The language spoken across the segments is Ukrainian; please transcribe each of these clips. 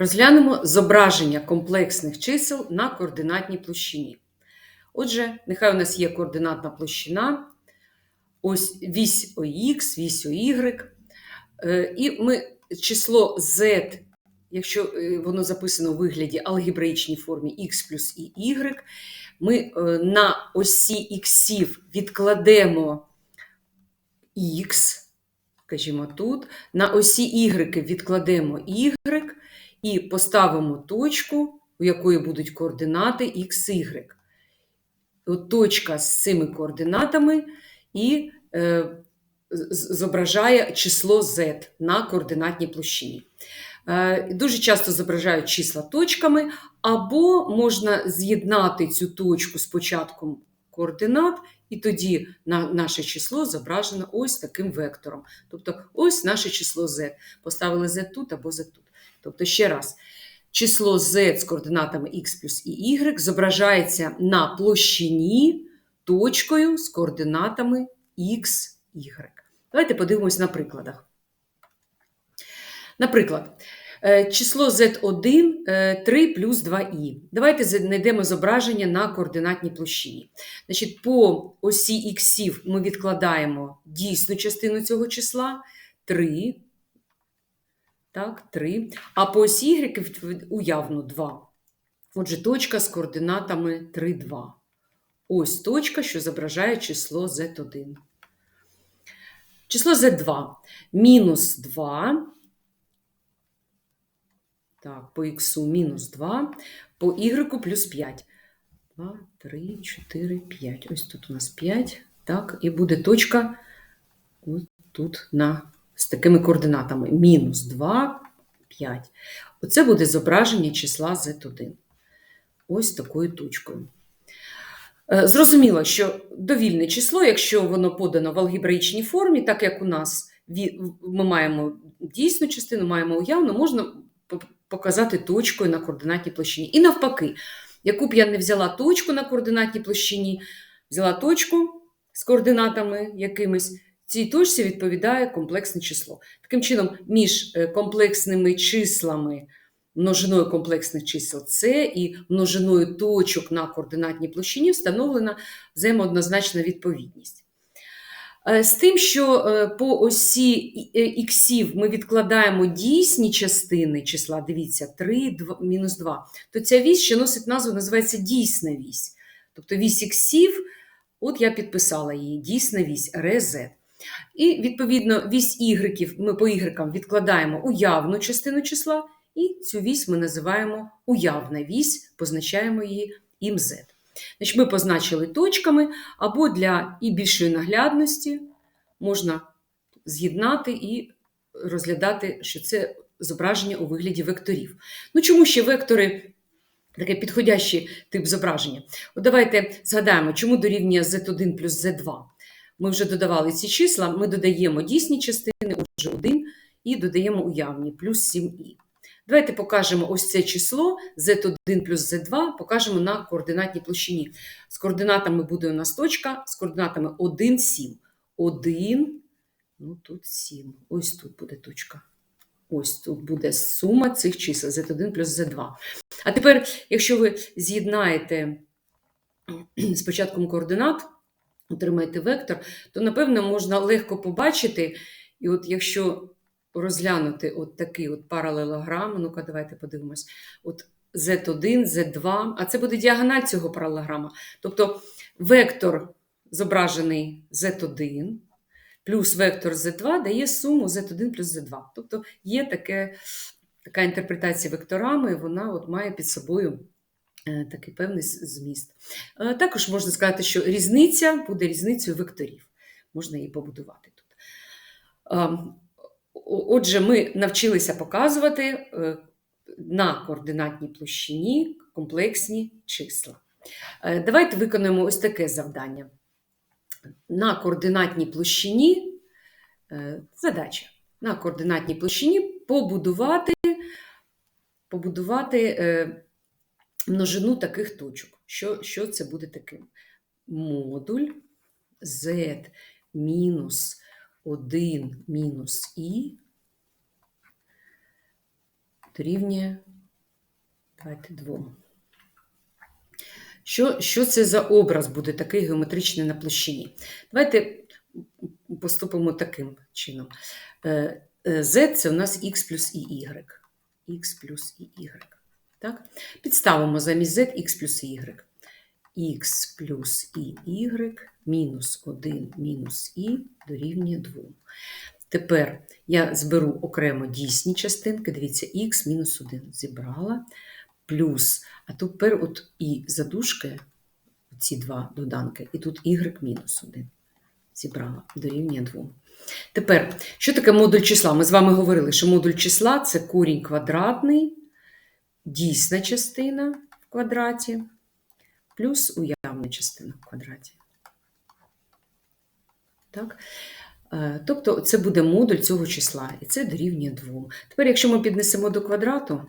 Розглянемо зображення комплексних чисел на координатній площині. Отже, нехай у нас є координатна площина, ось вісь ОХ, вісь OY. Е, І ми число z, якщо е, воно записано у вигляді алгебраїчній формі x плюс і y, ми е, на осі іксів відкладемо x, скажімо тут, на осі y відкладемо y і поставимо точку, у якої будуть координати x, y. Точка з цими координатами і е, зображає число z на координатній площині. Е, Дуже часто зображають числа точками, або можна з'єднати цю точку з початком координат, і тоді на, наше число зображено ось таким вектором. Тобто ось наше число z. Поставили z тут або z тут. Тобто, ще раз, число z з координатами x плюс і y зображається на площині точкою з координатами x, y. Давайте подивимось на прикладах. Наприклад, е, число z1 е, 3 плюс 2i. Давайте знайдемо зображення на координатній площині. Значить, по осі іксів ми відкладаємо дійсну частину цього числа 3. Так, 3. А по осі y уявну 2. Отже, точка з координатами 3, 2. Ось точка, що зображає число z1. Число z2 мінус 2. Так, по х мінус 2, по y плюс 5. 2, 3, 4, 5. Ось тут у нас 5. Так, і буде точка ось тут на, з такими координатами. Мінус 2, 5. Оце буде зображення числа z1. Ось такою точкою. Е, Зрозуміло, що довільне число, якщо воно подано в алгебраїчній формі, так як у нас ми маємо дійсну частину, маємо уявну, можна показати точкою на координатній площині. І навпаки, яку б я не взяла точку на координатній площині, взяла точку з координатами якимись, цій точці відповідає комплексне число. Таким чином, між е, комплексними числами множиною комплексних чисел С і множиною точок на координатній площині встановлена взаємооднозначна відповідність. Е, З тим, що е, по осі іксів ми відкладаємо дійсні частини числа, дивіться, 3, 2, мінус 2, то ця вісь, що носить назву, називається дійсна вісь. Тобто вісь іксів, от я підписала її, дійсна вісь, РЗ. І, відповідно, вісь ігреків ми по ігрекам відкладаємо уявну частину числа, і цю вісь ми називаємо уявна вісь, позначаємо її імз. Значить, ми позначили точками, або для і більшої наглядності можна з'єднати і розглядати, що це зображення у вигляді векторів. Ну чому ще вектори таке підходящий тип зображення? От давайте згадаємо, чому дорівнює z1 плюс z2. Ми вже додавали ці числа, ми додаємо дійсні частини, отже 1, і додаємо уявні плюс 7і. Давайте покажемо ось це число z1 плюс z2, покажемо на координатній площині. З координатами буде у нас точка, з координатами 1, 7. 1, ну тут 7. Ось тут буде точка. Ось тут буде сума цих чисел z1 плюс z2. А тепер, якщо ви з'єднаєте з початком координат, отримаєте вектор, то, напевно, можна легко побачити, і от якщо розглянути от такий от паралелограм, ну-ка, давайте подивимось, от Z1, Z2, а це буде діагональ цього паралелограма. Тобто вектор зображений Z1 плюс вектор Z2 дає суму Z1 плюс Z2. Тобто є таке, така інтерпретація векторами, і вона от має під собою такий певний зміст. Е, Також можна сказати, що різниця буде різницею векторів. Можна її побудувати тут. Ем, Отже, ми навчилися показувати е, на координатній площині комплексні числа. Е, Давайте виконаємо ось таке завдання. На координатній площині е, задача. На координатній площині побудувати, побудувати е, множину таких точок. Що, що це буде таким? Модуль z мінус 1 мінус і дорівнює Давайте двом. Що, що це за образ буде такий геометричний на площині? Давайте поступимо таким чином. Е, е, Z це у нас x плюс y. x плюс y. Так? Підставимо замість z x плюс y. x плюс y мінус 1 мінус і дорівнює 2. Тепер я зберу окремо дійсні частинки. Дивіться, х мінус 1 зібрала. Плюс, а тепер от і задушки, ці два доданки, і тут y мінус 1 зібрала, дорівнює 2. Тепер, що таке модуль числа? Ми з вами говорили, що модуль числа це корінь квадратний, дійсна частина в квадраті, плюс уявна частина в квадраті. Так? Е, Тобто це буде модуль цього числа, і це дорівнює 2. Тепер, якщо ми піднесемо до квадрату,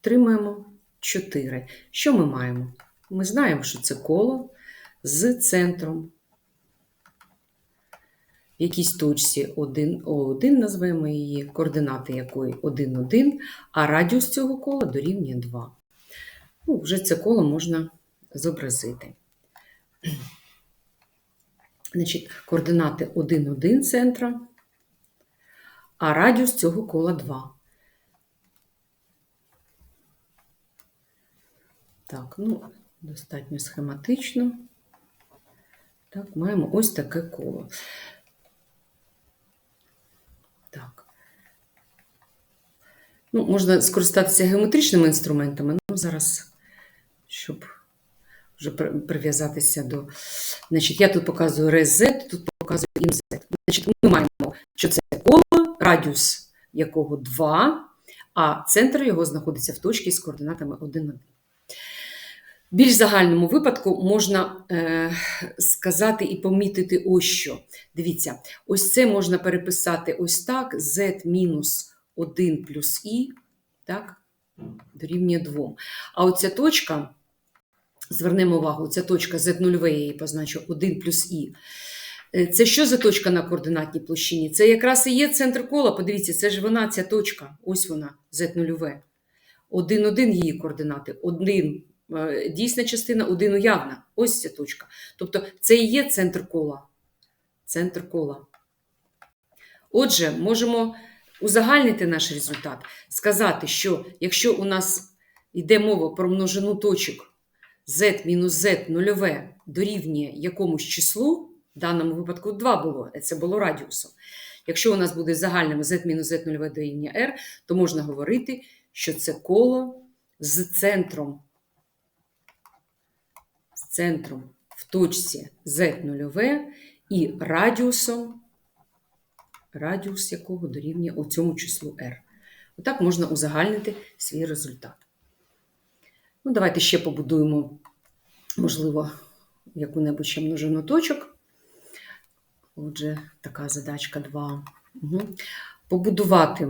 отримаємо 4. Що ми маємо? Ми знаємо, що це коло з центром. В якійсь точці 1, О1 назвемо її, координати якої 1, 1, а радіус цього кола дорівнює 2. Ну, Вже це коло можна зобразити. Значить, координати 1, 1 центра, а радіус цього кола 2. Так, ну, достатньо схематично. Так, маємо ось таке коло. Так. Ну, можна скористатися геометричними інструментами, ну, зараз, щоб вже прив'язатися до. Значить, я тут показую рез Z, тут показую Z. Значить, ми маємо, що це коло, радіус якого 2, а центр його знаходиться в точці з координатами 1, 1. В більш загальному випадку можна е, сказати і помітити ось що. Дивіться, ось це можна переписати ось так: z мінус 1 плюс і, так, дорівнює 2. А оця точка, звернемо увагу, ця точка z0, я її позначу 1 плюс і. Е, Це що за точка на координатній площині? Це якраз і є центр кола. Подивіться, це ж вона, ця точка. Ось вона, z0. 1, 1 її координати. 1 е, дійсна частина, 1 уявна. Ось ця точка. Тобто це і є центр кола. Центр кола. Отже, можемо узагальнити наш результат, сказати, що якщо у нас йде мова про множину точок z мінус z нульове дорівнює якомусь числу, в даному випадку 2 було, це було радіусом. Якщо у нас буде загальним z мінус z нульове дорівнює r, то можна говорити, що це коло з центром, з центром в точці z нульове і радіусом, радіус якого дорівнює у цьому числу r. Отак можна узагальнити свій результат. Ну, давайте ще побудуємо, можливо, яку-небудь ще множину точок. Отже, така задачка 2. Угу. Побудувати,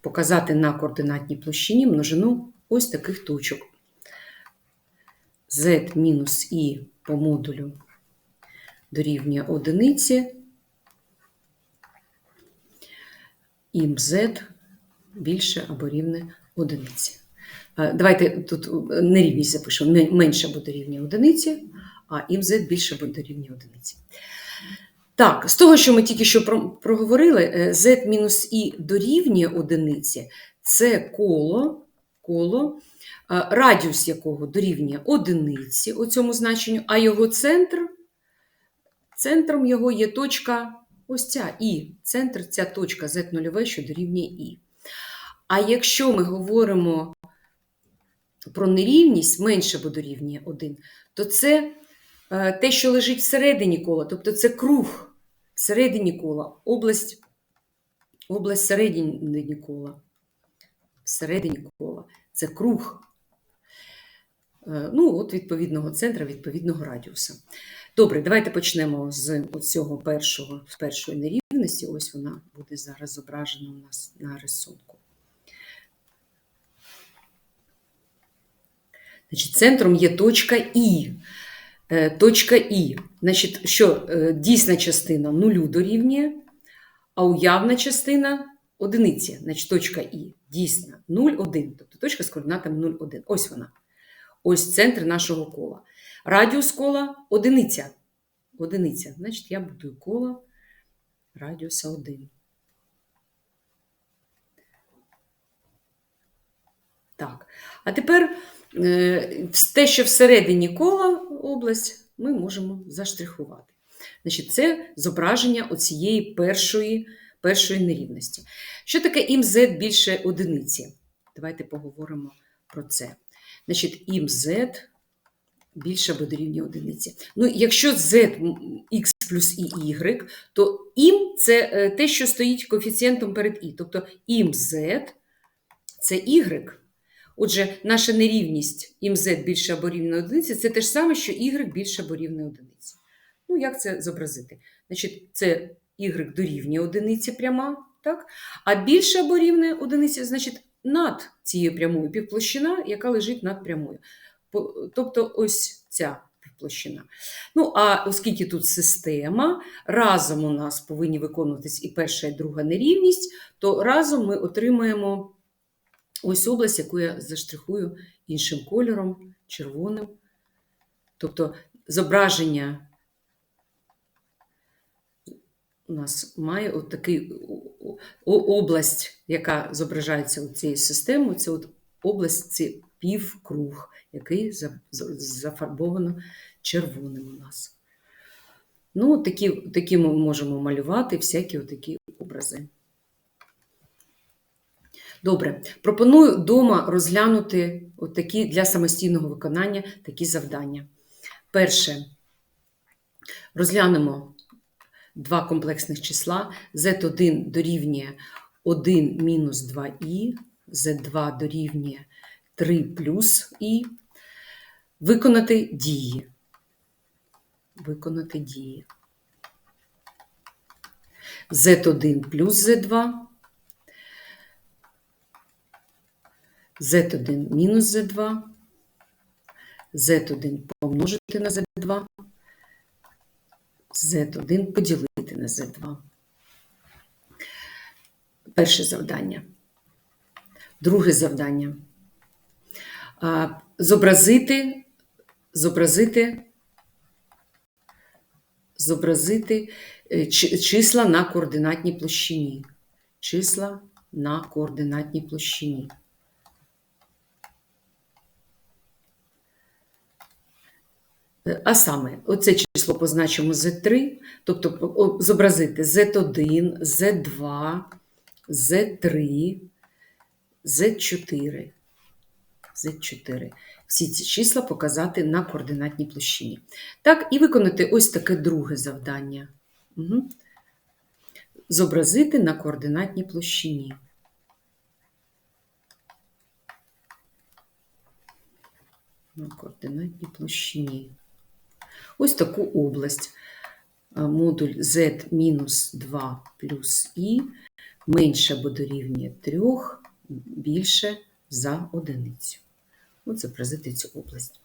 показати на координатній площині множину ось таких точок. z мінус і по модулю дорівнює одиниці, і z більше або рівне одиниці. Е, Давайте тут нерівність запишемо. Мен- Менше буде рівня одиниці, а z більше буде рівня одиниці. Так, з того, що ми тільки що проговорили, е, z мінус і дорівнює одиниці це коло, коло, е, радіус якого дорівнює одиниці у цьому значенню, а його центр, центром його є точка ось ця і. Центр ця точка z0, що дорівнює і. А якщо ми говоримо про нерівність менше або дорівнює 1, то це е, те, що лежить всередині кола, тобто це круг всередині кола, область, область всередині кола. Всередині кола. Це круг. Е, Ну, от відповідного центра, відповідного радіуса. Добре, давайте почнемо з цього першого, з першої нерівності. Ось вона буде зараз зображена у нас на рисунку. Значить, центром є точка І. Е, Точка І. Значить, що е, дійсна частина нулю дорівнює, а уявна частина одиниці, значить точка І дійсна 0,1, тобто точка з координатами 0,1. Ось вона. Ось центр нашого кола. Радіус кола одиниця. Одиниця. Значить, я будую коло радіуса 1. Так. А тепер е, те, що всередині кола область, ми можемо заштрихувати. Значить, це зображення оцієї першої, першої нерівності. Що таке імз більше одиниці? Давайте поговоримо про це. Значить, імз більше або дорівнює одиниці. Ну, якщо z x плюс і y, то ім це е, те, що стоїть коефіцієнтом перед і. Тобто ім z це y. Отже, наша нерівність ім z більше або рівне одиниці це те ж саме, що y більше або рівне одиниці. Ну, як це зобразити? Значить, це y дорівнює одиниці пряма, так? а більше або рівне одиниці, значить, над цією прямою півплощина, яка лежить над прямою. Тобто ось ця півплощина. Ну, а оскільки тут система, разом у нас повинні виконуватись і перша, і друга нерівність, то разом ми отримаємо ось область, яку я заштрихую іншим кольором, червоним. Тобто зображення у нас має от такий область, яка зображається у цією системою, це от область, це півкруг, який за- за- зафарбовано червоним у нас. Ну, такі, такі ми можемо малювати всякі такі образи. Добре, пропоную вдома розглянути такі для самостійного виконання такі завдання. Перше, розглянемо два комплексних числа. Z1 дорівнює 1 мінус 2і, Z2 дорівнює 3 плюс і. Виконати дії. Виконати дії. Z1 плюс Z2. Z1 мінус Z2, Z1 помножити на Z2, Z1 поділити на Z2. Перше завдання. Друге завдання. Зобразити, зобразити, зобразити е, числа на координатній площині. Числа на координатній площині. Е, А саме, оце число позначимо Z3, тобто зобразити Z1, Z2, Z3, Z4. Z4. Всі ці числа показати на координатній площині. Так, і виконати ось таке друге завдання. Угу. Зобразити на координатній площині. На координатній площині. Ось таку область. Модуль z-2 плюс і менше або дорівнює 3, більше за одиницю. От зобразити цю область.